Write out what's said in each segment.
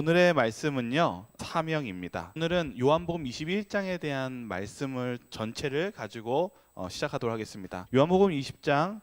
오늘의 말씀은요 사명입니다. 오늘은 요한복음 21장에 대한 말씀을 전체를 가지고 어, 시작하도록 하겠습니다. 요한복음 20장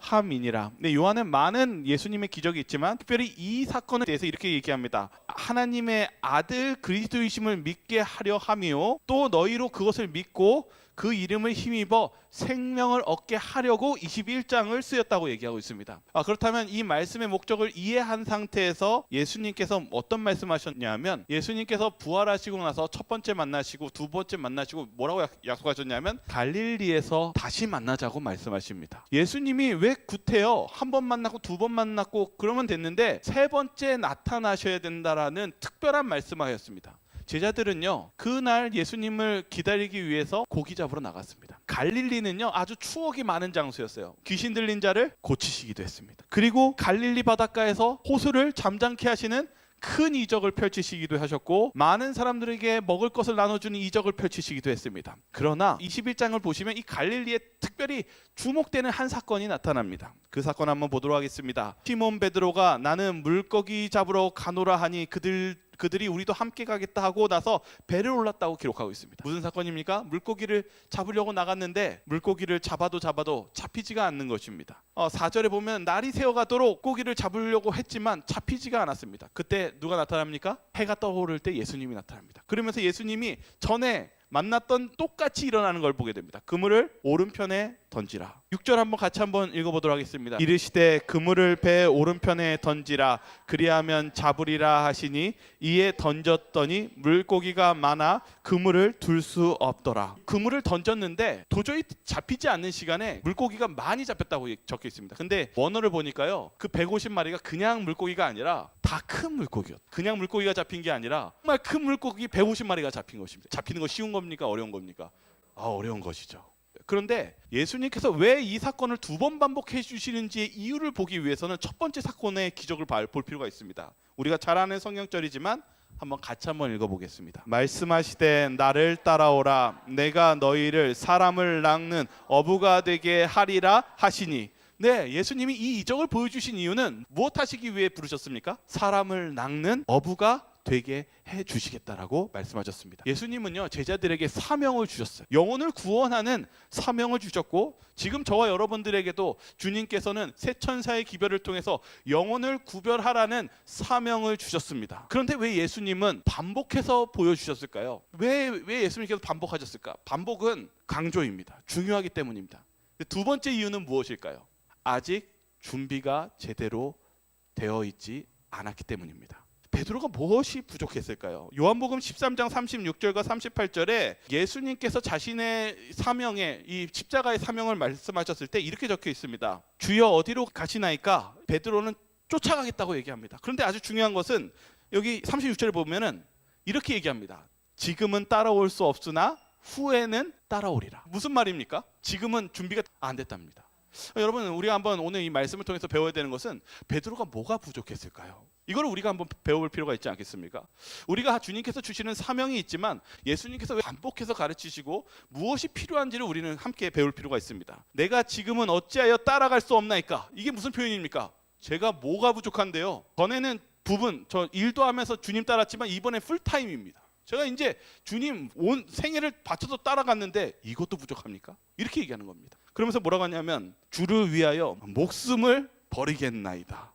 함이니라. 네, 요한은 많은 예수님의 기적이 있지만 특별히 이 사건에 대해서 이렇게 얘기합니다. 하나님의 아들 그리스도이심을 믿게 하려 함이요 또 너희로 그것을 믿고 그 이름을 힘입어 생명을 얻게 하려고 21장을 쓰였다고 얘기하고 있습니다. 아, 그렇다면 이 말씀의 목적을 이해한 상태에서 예수님께서 어떤 말씀하셨냐면 예수님께서 부활하시고 나서 첫 번째 만나시고 두 번째 만나시고 뭐라고 약- 약속하셨냐면 갈릴리에서 다시 만나자고 말씀하십니다. 예수님이 왜 구태여 한 번 만나고 두 번 만났고 그러면 됐는데 세 번째 나타나셔야 된다라는 특별한 말씀하였습니다. 제자들은요 그날 예수님을 기다리기 위해서 고기 잡으러 나갔습니다. 갈릴리는요 아주 추억이 많은 장소였어요. 귀신 들린 자를 고치시기도 했습니다. 그리고 갈릴리 바닷가에서 호수를 잠잠케 하시는 큰 이적을 펼치시기도 하셨고 많은 사람들에게 먹을 것을 나눠주는 이적을 펼치시기도 했습니다. 그러나 21장을 보시면 이 갈릴리에 특별히 주목되는 한 사건이 나타납니다. 그 사건 한번 보도록 하겠습니다. 시몬 베드로가 나는 물고기 잡으러 가노라 하니 그들 그들이 우리도 함께 가겠다 하고 나서 배를 올랐다고 기록하고 있습니다. 무슨 사건입니까? 물고기를 잡으려고 나갔는데 물고기를 잡아도 잡아도 잡히지가 않는 것입니다. 어, 4절에 보면 날이 새어가도록 고기를 잡으려고 했지만 잡히지가 않았습니다. 그때 누가 나타납니까? 해가 떠오를 때 예수님이 나타납니다. 그러면서 예수님이 전에 만났던 똑같이 일어나는 걸 보게 됩니다. 그물을 오른편에 던지라. 6절 한번 같이 한번 읽어보도록 하겠습니다. 이르시되 그물을 배 오른편에 던지라. 그리하면 잡으리라 하시니 이에 던졌더니 물고기가 많아 그물을 둘 수 없더라. 그물을 던졌는데 도저히 잡히지 않는 시간에 물고기가 많이 잡혔다고 적혀 있습니다. 근데 원어를 보니까요. 그 150마리가 그냥 물고기가 아니라 다 큰 물고기였. 그냥 물고기가 잡힌 게 아니라 정말 큰 물고기 150마리가 잡힌 것입니다. 잡히는 거 쉬운 겁니까? 어려운 겁니까? 아, 어려운 것이죠. 그런데 예수님께서 왜 이 사건을 두 번 반복해 주시는지의 이유를 보기 위해서는 첫 번째 사건의 기적을 봐- 볼 필요가 있습니다. 우리가 잘 아는 성경절이지만 한번 같이 한번 읽어보겠습니다. 말씀하시되 나를 따라오라 내가 너희를 사람을 낚는 어부가 되게 하리라 하시니 네, 예수님이 이 이적을 보여주신 이유는 무엇 하시기 위해 부르셨습니까? 사람을 낚는 어부가 되게 해 주시겠다라고 말씀하셨습니다. 예수님은요 제자들에게 사명을 주셨어요. 영혼을 구원하는 사명을 주셨고 지금 저와 여러분들에게도 주님께서는 새 천사의 기별을 통해서 영혼을 구별하라는 사명을 주셨습니다. 그런데 왜 예수님은 반복해서 보여주셨을까요? 왜, 왜 예수님께서 반복하셨을까? 반복은 강조입니다. 중요하기 때문입니다. 두 번째 이유는 무엇일까요? 아직 준비가 제대로 되어 있지 않았기 때문입니다. 베드로가 무엇이 부족했을까요? 요한복음 13장 36절과 38절에 예수님께서 자신의 사명에 이 십자가의 사명을 말씀하셨을 때 이렇게 적혀 있습니다. 주여 어디로 가시나이까? 베드로는 쫓아가겠다고 얘기합니다. 그런데 아주 중요한 것은 여기 36절에 보면은 이렇게 얘기합니다. 지금은 따라올 수 없으나 후에는 따라오리라. 무슨 말입니까? 지금은 준비가 안 됐답니다. 여러분 우리가 한번 오늘 이 말씀을 통해서 배워야 되는 것은 베드로가 뭐가 부족했을까요? 이걸 우리가 한번 배워볼 필요가 있지 않겠습니까? 우리가 주님께서 주시는 사명이 있지만 예수님께서 왜 반복해서 가르치시고 무엇이 필요한지를 우리는 함께 배울 필요가 있습니다. 내가 지금은 어찌하여 따라갈 수 없나이까? 이게 무슨 표현입니까? 제가 뭐가 부족한데요? 전에는 부분 저 일도 하면서 주님 따랐지만 이번에 풀타임입니다. 제가 이제 주님 온 생애를 바쳐서 따라갔는데 이것도 부족합니까? 이렇게 얘기하는 겁니다. 그러면서 뭐라고 하냐면 주를 위하여 목숨을 버리겠나이다.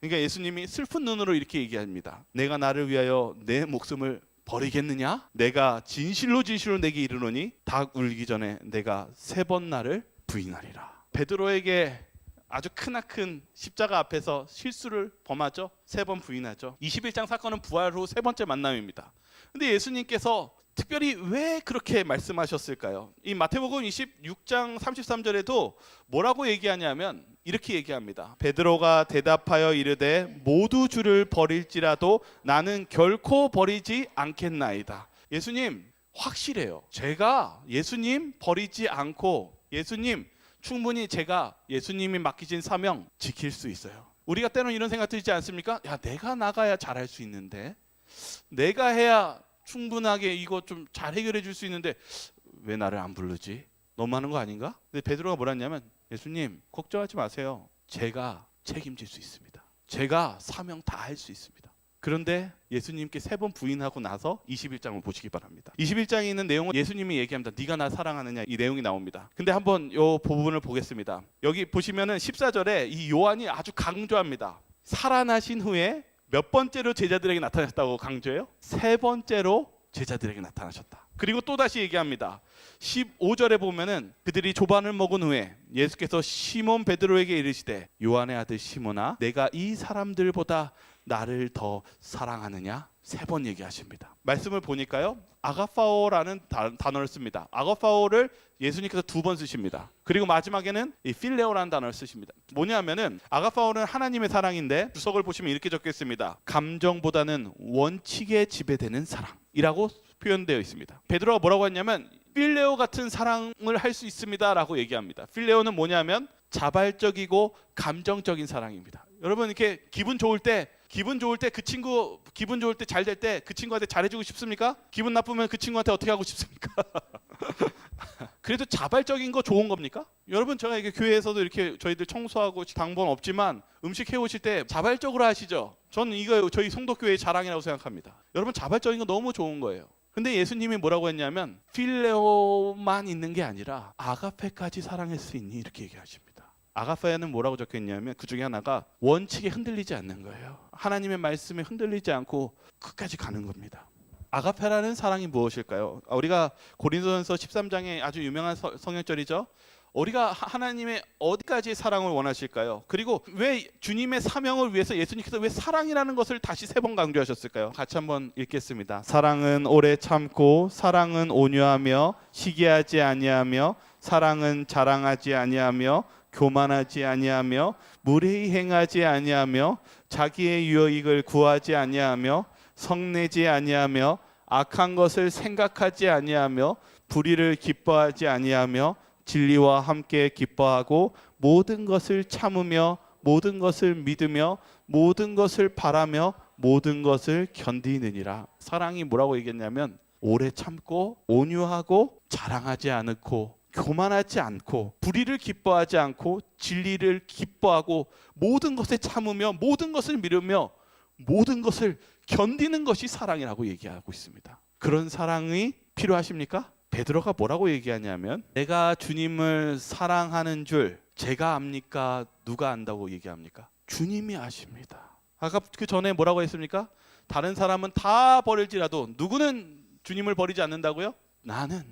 그러니까 예수님이 슬픈 눈으로 이렇게 얘기합니다. 내가 나를 위하여 내 목숨을 버리겠느냐? 내가 진실로 진실로 내게 이르노니 닭 울기 전에 내가 세 번 나를 부인하리라. 베드로에게 아주 크나큰 십자가 앞에서 실수를 범하죠. 세 번 부인하죠. 21장 사건은 부활 후 세 번째 만남입니다. 근데 예수님께서 특별히 왜 그렇게 말씀하셨을까요? 이 마태복음 26장 33절에도 뭐라고 얘기하냐면 이렇게 얘기합니다. 베드로가 대답하여 이르되 모두 주를 버릴지라도 나는 결코 버리지 않겠나이다. 예수님 확실해요. 제가 예수님 버리지 않고 예수님 충분히 제가 예수님이 맡기신 사명 지킬 수 있어요. 우리가 때로는 이런 생각 들지 않습니까? 야, 내가 나가야 잘할 수 있는데 내가 해야 충분하게 이거 좀 잘 해결해 줄 수 있는데 왜 나를 안 부르지? 너무 하는 거 아닌가? 근데 베드로가 뭐라 했냐면 예수님 걱정하지 마세요. 제가 책임질 수 있습니다. 제가 사명 다 할 수 있습니다. 그런데 예수님께 세 번 부인하고 나서 21장을 보시기 바랍니다. 21장에 있는 내용은 예수님이 얘기합니다. 네가 나 사랑하느냐 이 내용이 나옵니다. 근데 한번 요 부분을 보겠습니다. 여기 보시면은 14절에 이 요한이 아주 강조합니다. 살아나신 후에 몇 번째로 제자들에게 나타났다고 강조해요? 세 번째로 제자들에게 나타나셨다. 그리고 또 다시 얘기합니다. 15절에 보면은 그들이 조반을 먹은 후에 예수께서 시몬 베드로에게 이르시되 요한의 아들 시몬아 내가 이 사람들보다 나를 더 사랑하느냐 세 번 얘기하십니다. 말씀을 보니까요 아가파오라는 단- 단어를 씁니다. 아가파오를 예수님께서 두 번 쓰십니다. 그리고 마지막에는 이 필레오라는 단어를 쓰십니다. 뭐냐면은 아가파오는 하나님의 사랑인데 주석을 보시면 이렇게 적혀 있습니다. 감정보다는 원칙에 지배되는 사랑이라고 표현되어 있습니다. 베드로가 뭐라고 했냐면 필레오 같은 사랑을 할 수 있습니다라고 얘기합니다. 필레오는 뭐냐면 자발적이고 감정적인 사랑입니다. 여러분 이렇게 기분 좋을 때 기분 좋을 때 그 친구 기분 좋을 때 잘 될 때 그 친구한테 잘해주고 싶습니까? 기분 나쁘면 그 친구한테 어떻게 하고 싶습니까? 그래도 자발적인 거 좋은 겁니까? 여러분 제가 이게 교회에서도 이렇게 저희들 청소하고 당번 없지만 음식 해오실 때 자발적으로 하시죠. 저는 이거 저희 성도교회의 자랑이라고 생각합니다. 여러분 자발적인 거 너무 좋은 거예요. 근데 예수님이 뭐라고 했냐면 필레오만 있는 게 아니라 아가페까지 사랑할 수 있니 이렇게 얘기하십니다. 아가페는 뭐라고 적혀 있냐면 그 중에 하나가 원칙에 흔들리지 않는 거예요. 하나님의 말씀에 흔들리지 않고 끝까지 가는 겁니다. 아가페라는 사랑이 무엇일까요? 아, 우리가 고린도전서 13장에 아주 유명한 서- 성경절이죠. 우리가 하- 하나님의 어디까지 사랑을 원하실까요? 그리고 왜 주님의 사명을 위해서 예수님께서 왜 사랑이라는 것을 다시 세 번 강조하셨을까요? 같이 한번 읽겠습니다. 사랑은 오래 참고 사랑은 온유하며 시기하지 아니하며 사랑은 자랑하지 아니하며 교만하지 아니하며 무례히 행하지 아니하며 자기의 유익을 구하지 아니하며 성내지 아니하며 악한 것을 생각하지 아니하며 불의를 기뻐하지 아니하며 진리와 함께 기뻐하고 모든 것을 참으며 모든 것을 믿으며 모든 것을 바라며 모든 것을 견디느니라. 사랑이 뭐라고 얘기했냐면 오래 참고 온유하고 자랑하지 않고 교만하지 않고 불의를 기뻐하지 않고 진리를 기뻐하고 모든 것에 참으며 모든 것을 믿으며 모든 것을 견디는 것이 사랑이라고 얘기하고 있습니다. 그런 사랑이 필요하십니까? 베드로가 뭐라고 얘기하냐면 내가 주님을 사랑하는 줄 제가 압니까? 누가 안다고 얘기합니까? 주님이 아십니다. 아까 그 전에 뭐라고 했습니까? 다른 사람은 다 버릴지라도 누구는 주님을 버리지 않는다고요? 나는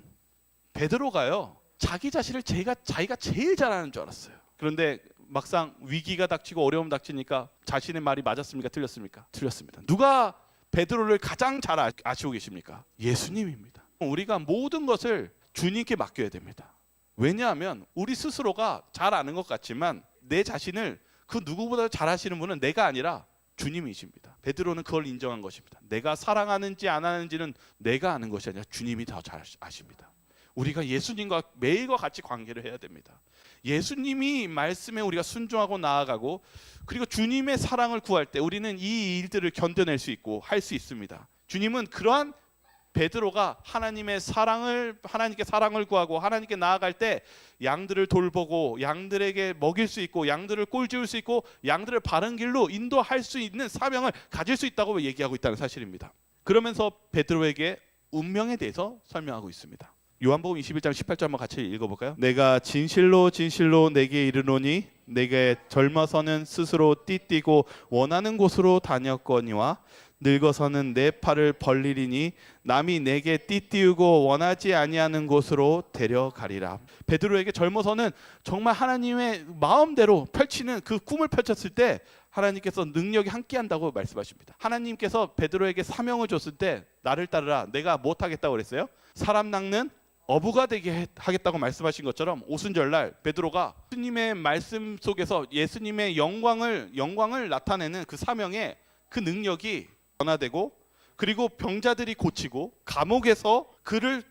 베드로가요. 자기 자신을 제가 자기가 제일 잘하는 줄 알았어요. 그런데 막상 위기가 닥치고 어려움 닥치니까 자신의 말이 맞았습니까? 틀렸습니까? 틀렸습니다. 누가 베드로를 가장 잘 아- 아시고 계십니까? 예수님입니다. 우리가 모든 것을 주님께 맡겨야 됩니다. 왜냐하면 우리 스스로가 잘 아는 것 같지만 내 자신을 그 누구보다 잘 아시는 분은 내가 아니라 주님이십니다. 베드로는 그걸 인정한 것입니다. 내가 사랑하는지 안 하는지는 내가 아는 것이 아니라 주님이 더 잘 아십니다. 우리가 예수님과 매일과 같이 관계를 해야 됩니다. 예수님이 말씀에 우리가 순종하고 나아가고 그리고 주님의 사랑을 구할 때 우리는 이 일들을 견뎌낼 수 있고 할 수 있습니다. 주님은 그러한 베드로가 하나님의 사랑을 하나님께 사랑을 구하고 하나님께 나아갈 때 양들을 돌보고 양들에게 먹일 수 있고 양들을 꼴지울 수 있고 양들을 바른 길로 인도할 수 있는 사명을 가질 수 있다고 얘기하고 있다는 사실입니다. 그러면서 베드로에게 운명에 대해서 설명하고 있습니다. 요한복음 21장 18절 한번 같이 읽어볼까요? 내가 진실로 진실로 내게 이르노니 내게 젊어서는 스스로 띠띠고 원하는 곳으로 다녔거니와 늙어서는 내 팔을 벌리리니 남이 내게 띠띠우고 원하지 아니하는 곳으로 데려가리라. 베드로에게 젊어서는 정말 하나님의 마음대로 펼치는 그 꿈을 펼쳤을 때 하나님께서 능력이 함께한다고 말씀하십니다. 하나님께서 베드로에게 사명을 줬을 때 나를 따르라. 내가 못 하겠다고 그랬어요. 사람 낚는 어부가 되게 해- 하겠다고 말씀하신 것처럼 오순절날 베드로가 예수님의 말씀 속에서 예수님의 영광을 영광을 나타내는 그 사명에 그 능력이 변화되고 그리고 병자들이 고치고 감옥에서 그를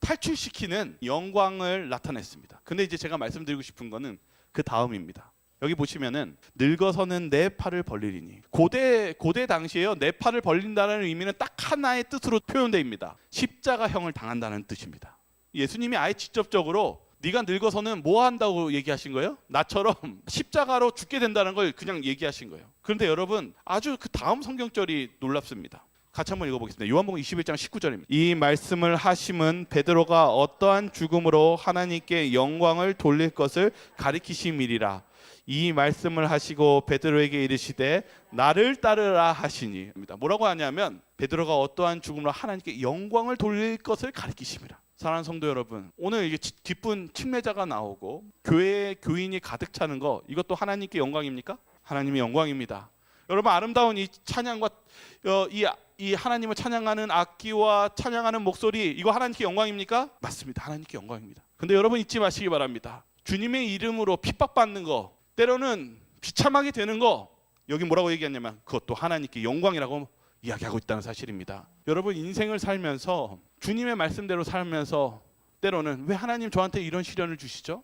탈출시키는 영광을 나타냈습니다. 근데 이제 제가 말씀드리고 싶은 거는 그 다음입니다. 여기 보시면은 늙어서는 내 팔을 벌리리니 고대 고대 당시에요 내 팔을 벌린다는 의미는 딱 하나의 뜻으로 표현됩니다. 십자가형을 당한다는 뜻입니다. 예수님이 아예 직접적으로 네가 늙어서는 뭐 한다고 얘기하신 거예요? 나처럼 십자가로 죽게 된다는 걸 그냥 얘기하신 거예요. 그런데 여러분 아주 그 다음 성경절이 놀랍습니다. 같이 한번 읽어보겠습니다. 요한복음 21장 19절입니다. 이 말씀을 하심은 베드로가 어떠한 죽음으로 하나님께 영광을 돌릴 것을 가리키심이리라. 이 말씀을 하시고 베드로에게 이르시되 나를 따르라 하시니입니다. 뭐라고 하냐면 베드로가 어떠한 죽음으로 하나님께 영광을 돌릴 것을 가리키심이라. 사랑하는 성도 여러분, 오늘 이게 치- 기쁜 침례자가 나오고 교회에 교인이 가득 차는 거 이것도 하나님께 영광입니까? 하나님의 영광입니다. 여러분 아름다운 이 찬양과 어, 이, 이 하나님을 찬양하는 악기와 찬양하는 목소리 이거 하나님께 영광입니까? 맞습니다. 하나님께 영광입니다. 근데 여러분 잊지 마시기 바랍니다. 주님의 이름으로 핍박받는 거 때로는 비참하게 되는 거 여기 뭐라고 얘기했냐면 그것도 하나님께 영광이라고 이야기하고 있다는 사실입니다. 여러분 인생을 살면서 주님의 말씀대로 살면서 때로는 왜 하나님 저한테 이런 시련을 주시죠?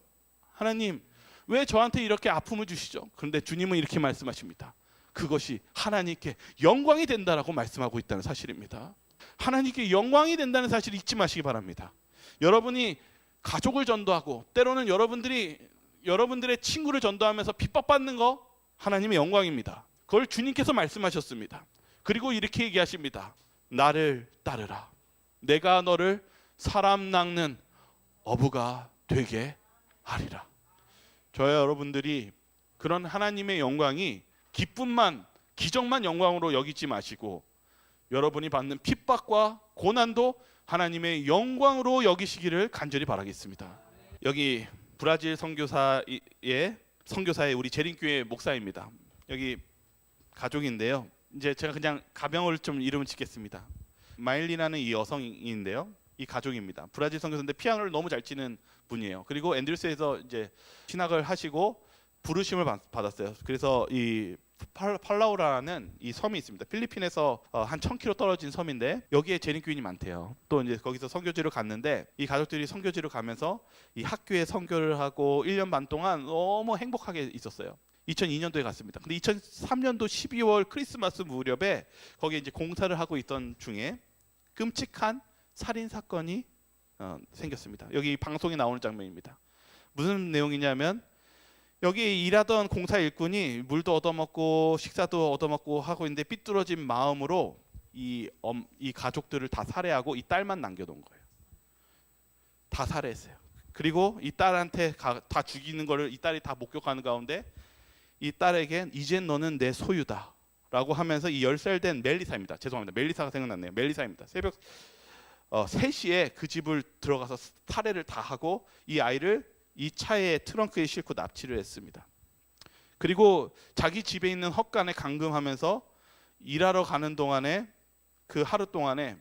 하나님 왜 저한테 이렇게 아픔을 주시죠? 그런데 주님은 이렇게 말씀하십니다. 그것이 하나님께 영광이 된다라고 말씀하고 있다는 사실입니다. 하나님께 영광이 된다는 사실 잊지 마시기 바랍니다. 여러분이 가족을 전도하고 때로는 여러분들이 여러분들의 친구를 전도하면서 핍박받는 거 하나님의 영광입니다. 그걸 주님께서 말씀하셨습니다. 그리고 이렇게 얘기하십니다. 나를 따르라. 내가 너를 사람 낚는 어부가 되게 하리라. 저와 여러분들이 그런 하나님의 영광이 기쁨만 기적만 영광으로 여기지 마시고 여러분이 받는 핍박과 고난도 하나님의 영광으로 여기시기를 간절히 바라겠습니다. 여기 브라질 선교사의 선교사의 우리 재림교회 목사입니다. 여기 가족인데요. 이제 제가 그냥 가명을 좀 이름을 짓겠습니다. 마일리라는 이 여성인데요. 이 가족입니다. 브라질 선교사인데 피아노를 너무 잘 치는 분이에요. 그리고 앤드루스에서 이제 신학을 하시고 부르심을 받- 받았어요. 그래서 이 팔- 팔라우라는 이 섬이 있습니다. 필리핀에서 어, 한 1000km 떨어진 섬인데 여기에 재림교인이 많대요. 또 이제 거기서 선교지를 갔는데 이 가족들이 선교지를 가면서 이 학교에 선교를 하고 1년 반 동안 너무 행복하게 있었어요. 2002년도에 갔습니다. 근데 2003년도 12월 크리스마스 무렵에 거기에 이제 공사를 하고 있던 중에 끔찍한 살인 사건이 어, 생겼습니다. 여기 방송에 나오는 장면입니다. 무슨 내용이냐면 여기 일하던 공사 일꾼이 물도 얻어먹고 식사도 얻어먹고 하고 있는데 삐뚤어진 마음으로 이, 엄, 이 가족들을 다 살해하고 이 딸만 남겨놓은 거예요. 다 살해했어요. 그리고 이 딸한테 가, 다 죽이는 거를 이 딸이 다 목격하는 가운데 이 딸에겐 이젠 너는 내 소유다 라고 하면서 이 10살 된 멜리사입니다. 죄송합니다. 멜리사가 생각났네요. 멜리사입니다. 새벽 어, 3시에 그 집을 들어가서 살해를 다 하고 이 아이를 이 차에 트렁크에 싣고 납치를 했습니다. 그리고 자기 집에 있는 헛간에 감금하면서 일하러 가는 동안에 그 하루 동안에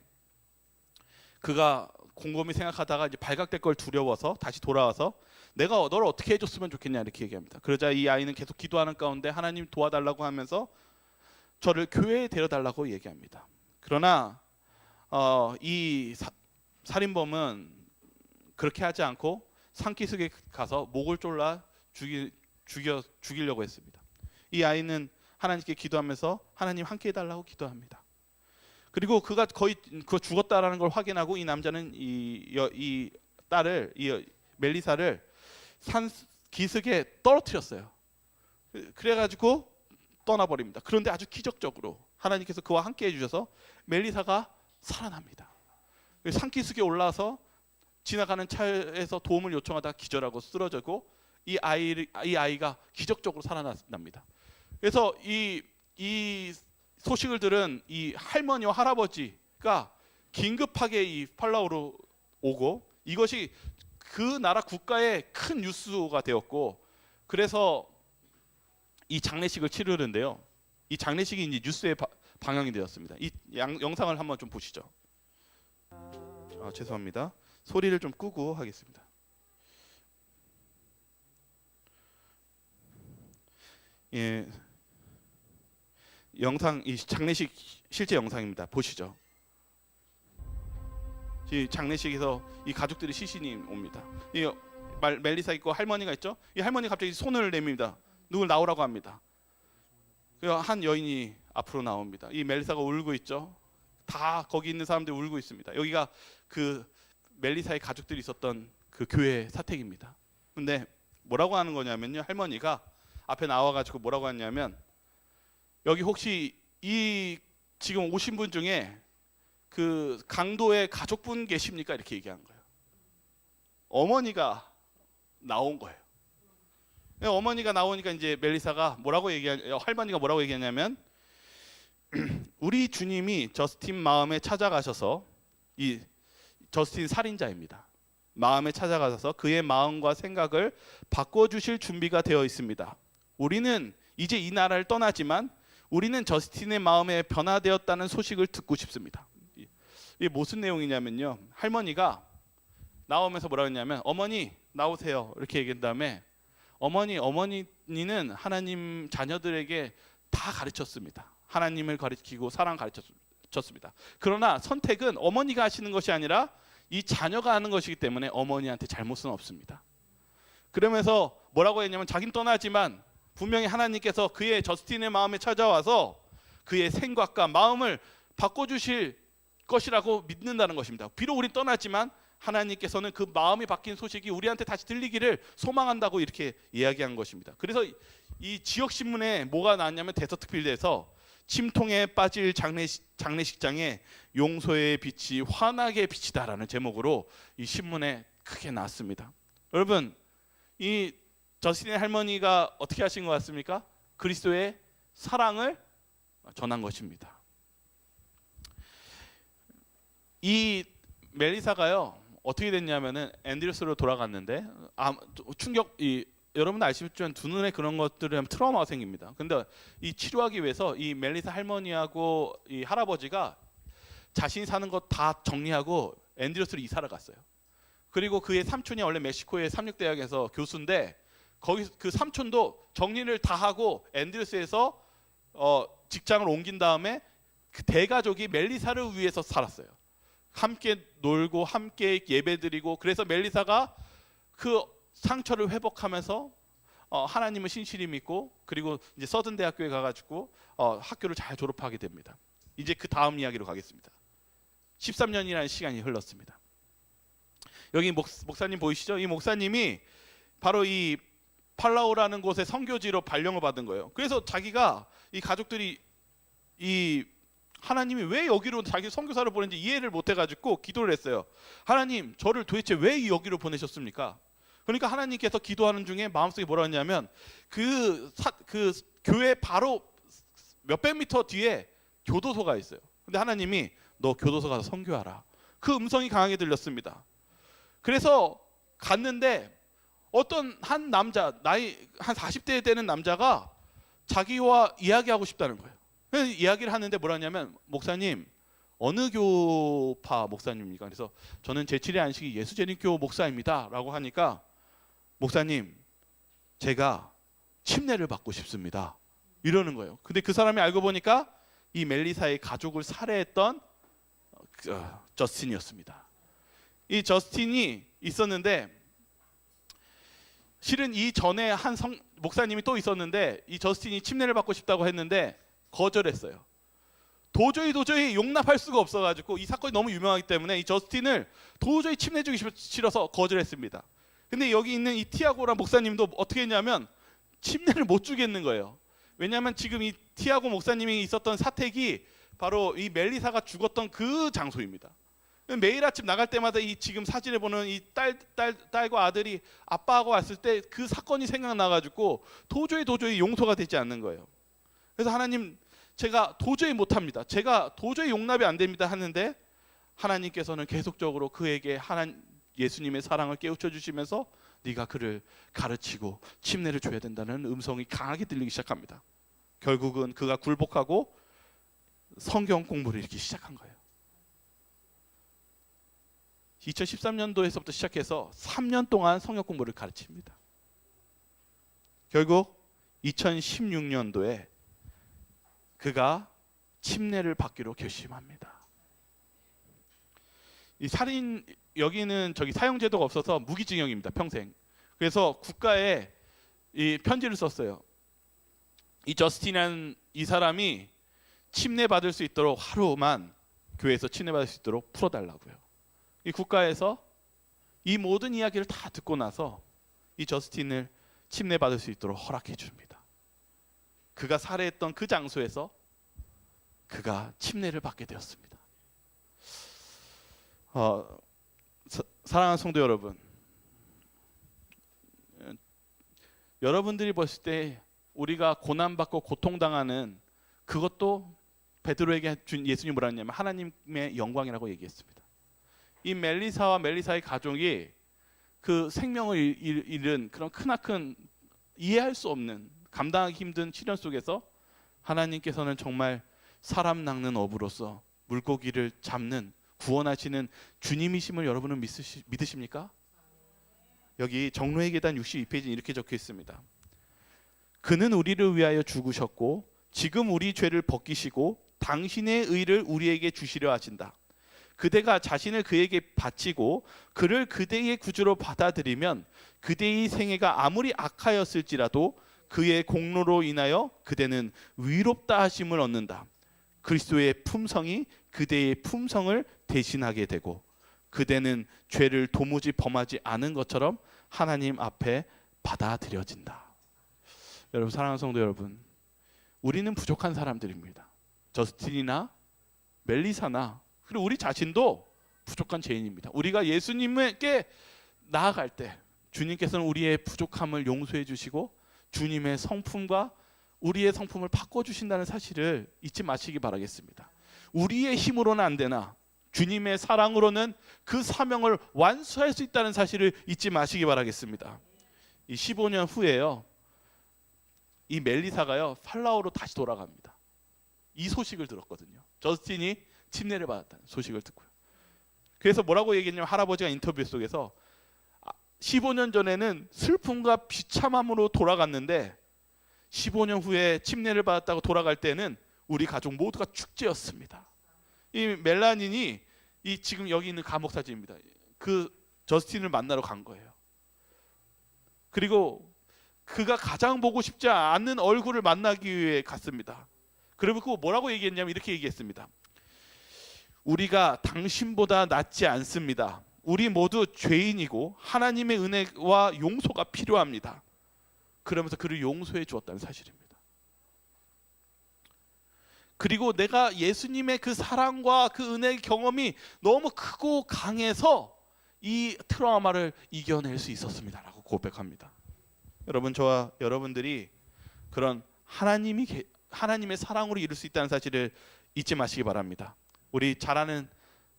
그가 곰곰이 생각하다가 이제 발각될 걸 두려워서 다시 돌아와서 내가 너를 어떻게 해줬으면 좋겠냐 이렇게 얘기합니다. 그러자 이 아이는 계속 기도하는 가운데 하나님 도와달라고 하면서 저를 교회에 데려달라고 얘기합니다. 그러나 어, 이 사, 살인범은 그렇게 하지 않고 산기슭에 가서 목을 졸라 죽이, 죽여 죽이려고 했습니다. 이 아이는 하나님께 기도하면서 하나님 함께 해달라고 기도합니다. 그리고 그가 거의 그 죽었다라는 걸 확인하고 이 남자는 이, 여- 이 딸을 이 멜리사를 산 기슭에 떨어뜨렸어요. 그- 그래가지고 떠나버립니다. 그런데 아주 기적적으로 하나님께서 그와 함께 해주셔서 멜리사가 살아납니다. 산기슭에 올라서 지나가는 차에서 도움을 요청하다가 기절하고 쓰러지고 이 아이 이 아이가 기적적으로 살아납니다. 그래서 이 이 소식을 들은 이 할머니와 할아버지가 긴급하게 이 팔라우로 오고 이것이 그 나라 국가의 큰 뉴스가 되었고 그래서 이 장례식을 치르는데요. 이 장례식이 이제 뉴스에 바- 방영이 되었습니다. 이 양- 영상을 한번 좀 보시죠. 아, 죄송합니다. 소리를 좀 끄고 하겠습니다. 예, 영상 이 장례식 실제 영상입니다. 보시죠. 이 장례식에서 이 가족들이 시신이 옵니다. 이 말- 멜리사 있고 할머니가 있죠. 이 할머니 갑자기 손을 내밉니다. 누굴 나오라고 합니다. 그한 여인이 앞으로 나옵니다. 이 멜리사가 울고 있죠. 다 거기 있는 사람들이 울고 있습니다. 여기가 그 멜리사의 가족들이 있었던 그 교회 사택입니다. 근데 뭐라고 하는 거냐면요. 할머니가 앞에 나와 가지고 뭐라고 하냐면 여기 혹시 이 지금 오신 분 중에 그 강도의 가족분 계십니까? 이렇게 얘기한 거예요. 어머니가 나온 거예요. 네, 어머니가 나오니까 이제 멜리사가 뭐라고 얘기하 할머니가 뭐라고 얘기하냐면 우리 주님이 저스틴 마음에 찾아가셔서 이 저스틴 살인자입니다. 마음에 찾아가셔서 그의 마음과 생각을 바꿔 주실 준비가 되어 있습니다. 우리는 이제 이 나라를 떠나지만 우리는 저스틴의 마음에 변화되었다는 소식을 듣고 싶습니다. 이- 이게 무슨 내용이냐면요. 할머니가 나오면서 뭐라고 했냐면 어머니 나오세요. 이렇게 얘기한 다음에 어머니 어머니는 하나님 자녀들에게 다 가르쳤습니다. 하나님을 가르치고 사랑 가르쳤습니다. 그러나 선택은 어머니가 하시는 것이 아니라 이 자녀가 하는 것이기 때문에 어머니한테 잘못은 없습니다. 그러면서 뭐라고 했냐면 자긴 떠나지만 분명히 하나님께서 그의 저스틴의 마음에 찾아와서 그의 생각과 마음을 바꿔주실 것이라고 믿는다는 것입니다. 비록 우리 떠났지만 하나님께서는 그 마음이 바뀐 소식이 우리한테 다시 들리기를 소망한다고 이렇게 이야기한 것입니다. 그래서 이 지역 신문에 뭐가 나왔냐면 대서특필대에서 침통에 빠질 장례식, 장례식장에 용서의 빛이 환하게 비치다라는 제목으로 이 신문에 크게 나왔습니다. 여러분 이 저신의 할머니가 어떻게 하신 것 같습니까? 그리스도의 사랑을 전한 것입니다. 이 멜리사가요 어떻게 됐냐면은 앤드류스로 돌아갔는데 아, 충격 이 여러분 아시겠지만 두 눈에 그런 하면 트라우마가 생깁니다. 근데 이 치료하기 위해서 이 멜리사 할머니하고 이 할아버지가 자신이 사는 것 다 정리하고 앤드류스로 이사를 갔어요. 그리고 그의 삼촌이 원래 멕시코의 삼육 대학에서 교수인데 거기 그 삼촌도 정리를 다 하고 앤드류스에서 어, 직장을 옮긴 다음에 그 대가족이 멜리사를 위해서 살았어요. 함께 놀고 함께 예배드리고 그래서 멜리사가 그 상처를 회복하면서 어, 하나님을 신실히 믿고 그리고 이제 서든 대학교에 가가지고 어, 학교를 잘 졸업하게 됩니다. 이제 그 다음 이야기로 가겠습니다. 13년이라는 시간이 흘렀습니다. 여기 목, 목사님 보이시죠? 이 목사님이 바로 이 팔라오라는 곳의 선교지로 발령을 받은 거예요. 그래서 자기가 이 가족들이 이 하나님이 왜 여기로 자기 선교사를 보낸지 이해를 못 해 가지고 기도를 했어요. 하나님, 저를 도대체 왜 여기로 보내셨습니까? 그러니까 하나님께서 기도하는 중에 마음속에 뭐라 했냐면 그, 사, 그 교회 바로 몇백 미터 뒤에 교도소가 있어요. 근데 하나님이 너 교도소 가서 선교하라. 그 음성이 강하게 들렸습니다. 그래서 갔는데 어떤 한 남자 나이 한 40대 되는 남자가 자기와 이야기하고 싶다는 거예요. 이야기를 하는데 뭐라냐면 목사님 어느 교파 목사님입니까? 그래서 저는 제7의 안식이 예수제림교 목사입니다라고 하니까 목사님 제가 침례를 받고 싶습니다. 이러는 거예요. 근데 그 사람이 알고 보니까 이 멜리사의 가족을 살해했던 어, 저스틴이었습니다. 이 저스틴이 있었는데 실은 이 전에 한 성, 목사님이 또 있었는데 이 저스틴이 침례를 받고 싶다고 했는데 거절했어요. 도저히 도저히 용납할 수가 없어가지고 이 사건이 너무 유명하기 때문에 이 저스틴을 도저히 침례주기 싫어서 거절했습니다. 근데 여기 있는 이 티아고란 목사님도 어떻게 했냐면 침례를 못 주겠는 거예요. 왜냐하면 지금 이 티아고 목사님이 있었던 사택이 바로 이 멜리사가 죽었던 그 장소입니다. 매일 아침 나갈 때마다 이 지금 사진에 보는 이 딸 딸 딸과 아들이 아빠하고 왔을 때 그 사건이 생각나가지고 도저히 도저히 용서가 되지 않는 거예요. 그래서 하나님 제가 도저히 못합니다. 제가 도저히 용납이 안 됩니다 하는데 하나님께서는 계속적으로 그에게 하나님 예수님의 사랑을 깨우쳐 주시면서 네가 그를 가르치고 침례를 줘야 된다는 음성이 강하게 들리기 시작합니다. 결국은 그가 굴복하고 성경 공부를 읽기 시작한 거예요. 2013년도에서부터 시작해서 3년 동안 성경 공부를 가르칩니다. 결국 2016년도에 그가 침례를 받기로 결심합니다. 이 살인 여기는 저기 사형 제도가 없어서 무기징역입니다 평생. 그래서 국가에 이 편지를 썼어요. 이 저스틴이라는 이 사람이 침례 받을 수 있도록 하루만 교회에서 침례 받을 수 있도록 풀어 달라고요. 이 국가에서 이 모든 이야기를 다 듣고 나서 이 저스틴을 침례 받을 수 있도록 허락해 줍니다. 그가 살해했던 그 장소에서 그가 침례를 받게 되었습니다. 어, 사, 사랑하는 성도 여러분, 어, 여러분들이 봤을 때 우리가 고난받고 고통당하는 그것도 베드로에게 준 예수님이 뭐라 했냐면 하나님의 영광이라고 얘기했습니다. 이 멜리사와 멜리사의 가족이 그 생명을 잃은 그런 크나큰 이해할 수 없는 감당하기 힘든 시련 속에서 하나님께서는 정말 사람 낚는 어부로서 물고기를 잡는 구원하시는 주님이심을 여러분은 믿으시, 믿으십니까? 여기 정로의 계단 62페이지 이렇게 적혀 있습니다. 그는 우리를 위하여 죽으셨고 지금 우리 죄를 벗기시고 당신의 의를 우리에게 주시려 하신다. 그대가 자신을 그에게 바치고 그를 그대의 구주로 받아들이면 그대의 생애가 아무리 악하였을지라도 그의 공로로 인하여 그대는 위롭다 하심을 얻는다. 그리스도의 품성이 그대의 품성을 대신하게 되고 그대는 죄를 도무지 범하지 않은 것처럼 하나님 앞에 받아들여진다. 여러분 사랑하는 성도 여러분, 우리는 부족한 사람들입니다. 저스틴이나 멜리사나 그리고 우리 자신도 부족한 죄인입니다. 우리가 예수님께 나아갈 때 주님께서는 우리의 부족함을 용서해 주시고 주님의 성품과 우리의 성품을 바꿔 주신다는 사실을 잊지 마시기 바라겠습니다. 우리의 힘으로는 안 되나 주님의 사랑으로는 그 사명을 완수할 수 있다는 사실을 잊지 마시기 바라겠습니다. 이 15년 후에요. 이 멜리사가요. 팔라오로 다시 돌아갑니다. 이 소식을 들었거든요. 저스틴이 침례를 받았다는 소식을 듣고요. 그래서 뭐라고 얘기했냐면 할아버지가 인터뷰 속에서 아, 15년 전에는 슬픔과 비참함으로 돌아갔는데 15년 후에 침례를 받았다고 돌아갈 때는 우리 가족 모두가 축제였습니다. 이 멜라닌이 이 지금 여기 있는 감옥 사진입니다. 그 저스틴을 만나러 간 거예요. 그리고 그가 가장 보고 싶지 않는 얼굴을 만나기 위해 갔습니다. 그리고 뭐라고 얘기했냐면 이렇게 얘기했습니다. 우리가 당신보다 낫지 않습니다. 우리 모두 죄인이고 하나님의 은혜와 용서가 필요합니다. 그러면서 그를 용서해 주었다는 사실입니다. 그리고 내가 예수님의 그 사랑과 그 은혜의 경험이 너무 크고 강해서 이 트라우마를 이겨낼 수 있었습니다라고 고백합니다. 여러분 저와 여러분들이 그런 하나님이 계- 하나님의 사랑으로 이룰 수 있다는 사실을 잊지 마시기 바랍니다. 우리 잘 아는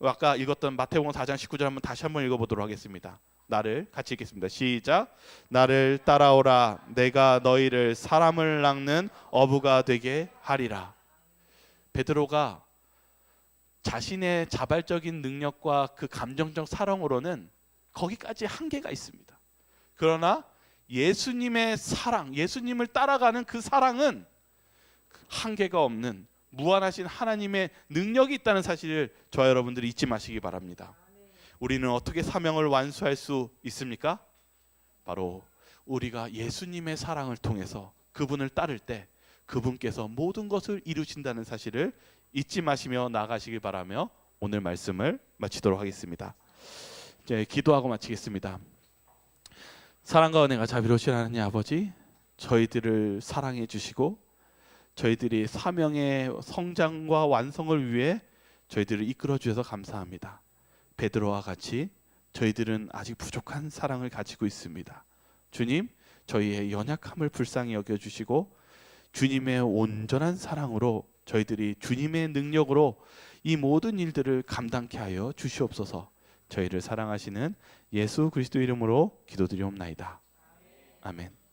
아까 읽었던 마태복음 4장 19절 한번 다시 한번 읽어보도록 하겠습니다. 나를 같이 읽겠습니다. 시작. 나를 따라오라. 내가 너희를 사람을 낚는 어부가 되게 하리라. 베드로가 자신의 자발적인 능력과 그 감정적 사랑으로는 거기까지 한계가 있습니다. 그러나 예수님의 사랑, 예수님을 따라가는 그 사랑은 한계가 없는 무한하신 하나님의 능력이 있다는 사실을 저와 여러분들이 잊지 마시기 바랍니다. 우리는 어떻게 사명을 완수할 수 있습니까? 바로 우리가 예수님의 사랑을 통해서 그분을 따를 때 그분께서 모든 것을 이루신다는 사실을 잊지 마시며 나가시길 바라며 오늘 말씀을 마치도록 하겠습니다. 이제 기도하고 마치겠습니다. 사랑과 은혜가 자비로우신 하나님 아버지 저희들을 사랑해 주시고 저희들이 사명의 성장과 완성을 위해 저희들을 이끌어 주셔서 감사합니다. 베드로와 같이 저희들은 아직 부족한 사랑을 가지고 있습니다. 주님, 저희의 연약함을 불쌍히 여겨 주시고 주님의 온전한 사랑으로 저희들이 주님의 능력으로 이 모든 일들을 감당케 하여 주시옵소서. 저희를 사랑하시는 예수 그리스도 이름으로 기도드리옵나이다. 아멘.